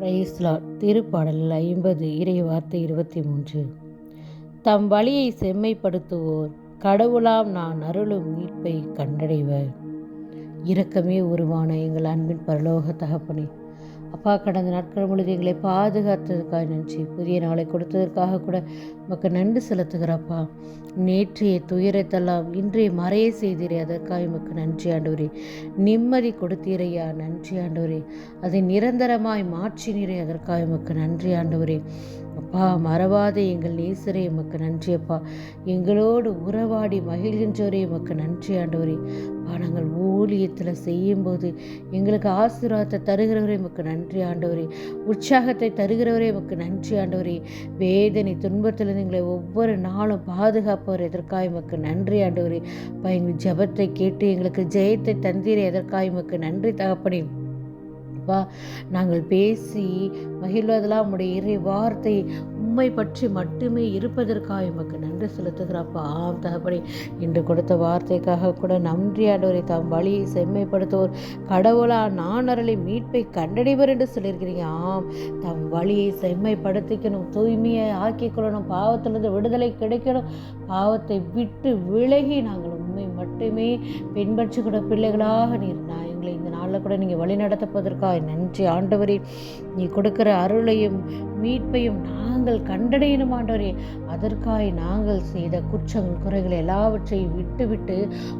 பிரைஸ்லா திருப்பாடல் ஐம்பது இறை வார்த்தை இருபத்தி மூன்று. தம் வழியை செம்மைப்படுத்துவோர் கடவுளாம் நான் அருளும் மீட்பை கண்டடைவர். இரக்கமே உருவான எங்கள் அன்பின் பரலோக தகப்பனே அப்பா கடந்த நாட்கள் முழுது எங்களை பாதுகாத்ததுக்காக நன்றி. புதிய நாளை கொடுத்ததற்காக கூட உமக்கு நன்றி செலுத்துகிறப்பா நேற்றைய துயரத்தெல்லாம் இன்றைய மறைய செய்தீரே அதற்காக உமக்கு நன்றி ஆண்டவரே. நிம்மதி கொடுத்தீரையா நன்றி ஆண்டவரே. அதை நிரந்தரமாய் மாற்றினீரே அதற்காக உமக்கு நன்றி ஆண்டவரே. அப்பா மறவாத எங்கள் நேசரே உமக்கு நன்றி அப்பா. எங்களோடு உறவாடி மகிழ்கின்றவரே உமக்கு நன்றி ஆண்டவரே. அப்பா நாங்கள் ஊழியத்தில் செய்யும்போது எங்களுக்கு ஆசீர்வாதத்தை தருகிறவரே எமக்கு நன்றி ஆண்டவரே. உற்சாகத்தை தருகிறவரே எமக்கு நன்றி ஆண்டவரே. வேதனை துன்பத்திலிருந்து எங்களை ஒவ்வொரு நாளும் பாதுகாப்பவர் எதற்காக எமக்கு நன்றி ஆண்டவரே. அப்பா எங்கள் ஜெபத்தை கேட்டு எங்களுக்கு ஜெயத்தை தந்தீரே எதற்காக எமக்கு நன்றி தகப்பனே. அப்பா நாங்கள் பேசி மகிழ்வதெல்லாம் உடைய இறை வார்த்தை உண்மை பற்றி மட்டுமே இருப்பதற்காக உமக்கு நன்றி செலுத்துகிறாப்பா ஆம் தகப்படி இன்று கொடுத்த வார்த்தைக்காக கூட நன்றி ஆண்டவரை. தாம் வழியை செம்மைப்படுத்துவோர். கடவுளா நான் அருளை மீட்பை கண்டடைவர் என்று சொல்லியிருக்கிறீங்க. ஆம் தம் வழியை செம்மைப்படுத்திக்கணும் தூய்மையை ஆக்கிக்கொள்ளணும் பாவத்திலிருந்து விடுதலை கிடைக்கணும். பாவத்தை விட்டு விலகி நாங்கள் உண்மை மட்டுமே பின்பற்றி கூட பிள்ளைகளாக நீர் நாய் நாளில் கூட நீங்கள் வழி நடத்தப்பதற்காக நன்றி. ஆண்டவரே நீ கொடுக்குற அருளையும் மீட்பையும் நாங்கள் கண்டடையணும் ஆண்டவரே. அதற்காக நாங்கள் செய்த குற்றங்கள் குறைகள் எல்லாவற்றையும் விட்டுவிட்டு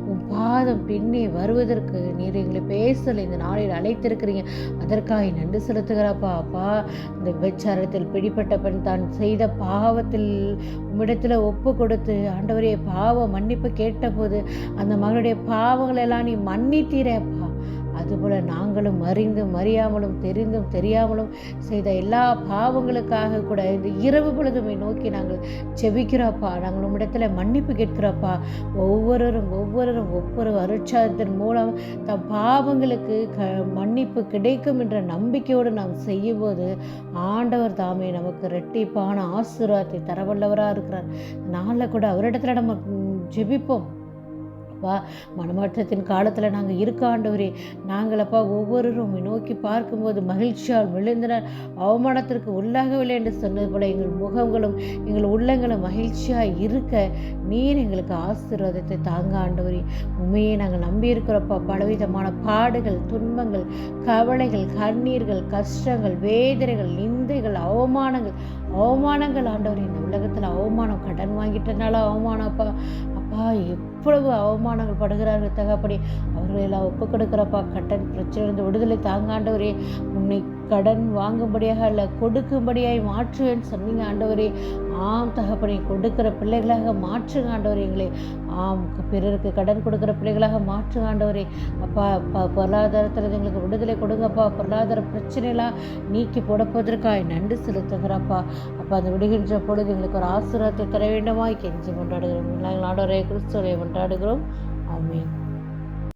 உன் பாதம் பின்னே வருவதற்கு நீர் எங்களை பேசல. இந்த நாளில் அழைத்திருக்கிறீங்க. அதற்காக நன்றி செலுத்துகிறாப்பா அப்பா. இந்த விபச்சாரத்தில் பிடிப்பட்ட பெண் தான் செய்த பாவத்தில் உம்மிடத்தில் ஒப்பு கொடுத்து ஆண்டவரே பாவ மன்னிப்பு கேட்டபோது அந்த மகளுடைய பாவங்களெல்லாம் நீ மன்னித்தீரேப்பா அதுபோல் நாங்களும் அறிந்தும் அறியாமலும் தெரிந்தும் தெரியாமலும் செய்த எல்லா பாவங்களுக்காக கூட இந்த இரவு பொழுதுமை நோக்கி நாங்கள் செபிக்கிறோப்பா நாங்கள் உம்மிடத்தில் மன்னிப்பு கேட்கிறோப்பா ஒவ்வொருவரும் ஒவ்வொருவரும் ஒவ்வொரு அருட்சாதத்தின் மூலம் தம் பாவங்களுக்கு க மன்னிப்பு கிடைக்கும் என்ற நம்பிக்கையோடு நாம் செய்யும்போது ஆண்டவர் தாமே நமக்கு ரெட்டிப்பான ஆசீர்வாதத்தை தரவல்லவராக இருக்கிறார் நாளில் கூட அவரிடத்துல நம்ம ஜெபிப்போம். அப்பா மனமாற்றத்தின் காலத்தில் நாங்கள் இருக்க ஆண்டவரே நாங்கள் அப்பா ஒவ்வொருவரும் நோக்கி பார்க்கும்போது மகிழ்ச்சியால் விழுந்தனர் அவமானத்திற்கு உள்ளாகவில்லை என்று சொன்னது போல எங்கள் முகங்களும் எங்கள் உள்ளங்களும் மகிழ்ச்சியாக இருக்க நீர் எங்களுக்கு ஆசீர்வாதத்தை தாங்க ஆண்டவரே. உண்மையை நாங்கள் நம்பி இருக்கிறப்பா பலவிதமான பாடுகள் துன்பங்கள் கவலைகள் கண்ணீர்கள் கஷ்டங்கள் வேதனைகள் நிந்தைகள் அவமானங்கள் அவமானங்கள் ஆண்டவர் இந்த உலகத்தில் அவமானம் கடன் வாங்கிட்டனால அவமானம் அப்பா எவ்வளவு அவமானங்கள் படுகிறார்கள் தகப்படி அவர்களெல்லாம் ஒப்பு கொடுக்குறப்பா கட்டன் பிரச்சனை விடுதலை தாங்காண்டவரே. உன்னை கடன் வாங்கும்படியாக இல்லை கொடுக்கும்படியாய் மாற்றுவேன் சொன்னீங்க ஆண்டவரே. ஆம் தகப்பனை கொடுக்கிற பிள்ளைகளாக மாற்று ஆண்டவரே எங்களை. ஆம் பிறருக்கு கடன் கொடுக்குற பிள்ளைகளாக மாற்று ஆண்டவரே. அப்பா ப பொருளாதாரத்தில் எங்களுக்கு விடுதலை கொடுங்கப்பா. பொருளாதார பிரச்சனைலாம் நீக்கி போடப்போவதற்காக நன்றி செலுத்துகிறப்பா. அப்பா அந்த விடுகின்ற பொழுது எங்களுக்கு ஒரு ஆசீர்வாதத்தை தர வேண்டுமா கெஞ்சி கொண்டாடுகிறோம். நாங்கள் ஆண்டவரே கிறிஸ்துவரை கொண்டாடுகிறோம். ஆமீன்.